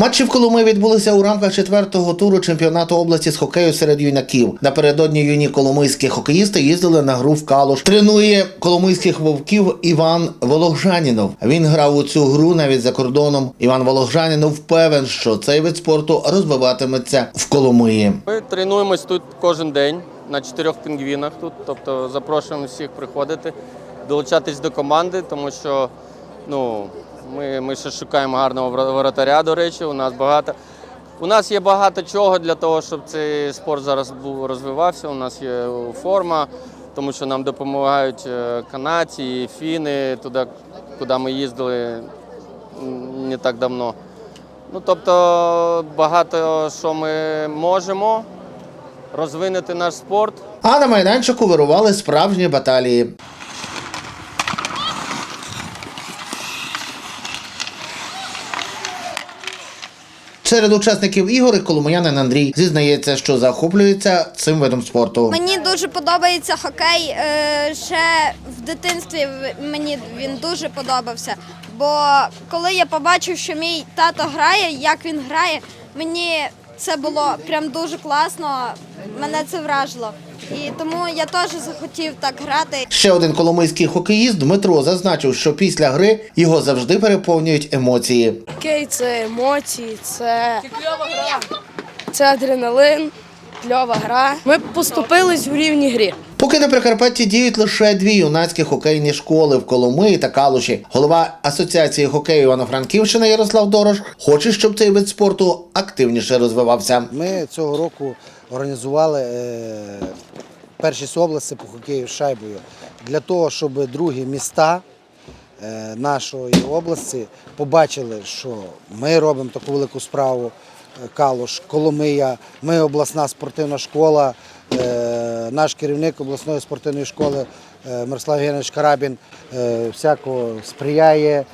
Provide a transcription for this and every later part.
Матчі в Коломиї відбулися у рамках четвертого туру чемпіонату області з хокею серед юнаків. Напередодні юні коломийські хокеїсти їздили на гру в Калуш. Тренує коломийських вовків Іван Вологжанінов. Він грав у цю гру навіть за кордоном. Іван Вологжанінов впевнен, що цей вид спорту розвиватиметься в Коломиї. Ми тренуємось тут кожен день на чотирьох пінгвінах тут. Тобто запрошуємо всіх приходити, долучатись до команди, тому що ну, ми, ми ще шукаємо гарного воротаря, до речі, у нас багато. У нас є багато чого для того, щоб цей спорт зараз розвивався. У нас є форма, тому що нам допомагають е, канадці, фіни туди, куди ми їздили не так давно. Ну, тобто багато що ми можемо розвинути наш спорт. А на майданчику вирували справжні баталії. Серед учасників ігор Коломоянин Андрій зізнається, що захоплюється цим видом спорту. Мені дуже подобається хокей. е, Ще в дитинстві мені він дуже подобався. Бо коли я побачив, що мій тато грає, як він грає, мені це було прям дуже класно. Мене це вражило. І тому я теж захотів так грати. Ще один коломийський хокеїст Дмитро зазначив, що після гри його завжди переповнюють емоції. Хокей це емоції, це, це адреналин, кльова гра. Ми поступились в рівній грі. Поки на Прикарпатті діють лише дві юнацькі хокейні школи в Коломиї та Калуші. Голова Асоціації хокею Івано-Франківщини Ярослав Дорош хоче, щоб цей вид спорту активніше розвивався. Ми цього року організували е, першість області по хокею шайбою для того, щоб другі міста е, нашої області побачили, що ми робимо таку велику справу. е, Калуш, Коломия, ми обласна спортивна школа, е, наш керівник обласної спортивної школи Мирослав Євгенович Карабін всяко сприяє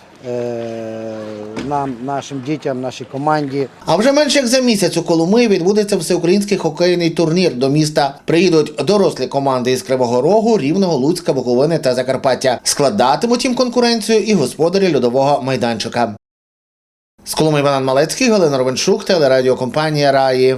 нам, нашим дітям, нашій команді. А вже менше як за місяць у Коломиї відбудеться всеукраїнський хокейний турнір. До міста приїдуть дорослі команди із Кривого Рогу, Рівного, Луцька, Буковини та Закарпаття. Складатимуть їм конкуренцію і господарі льодового майданчика. З Коломиї Іван Малецький, Галина Ровеншук, телерадіокомпанія Раї.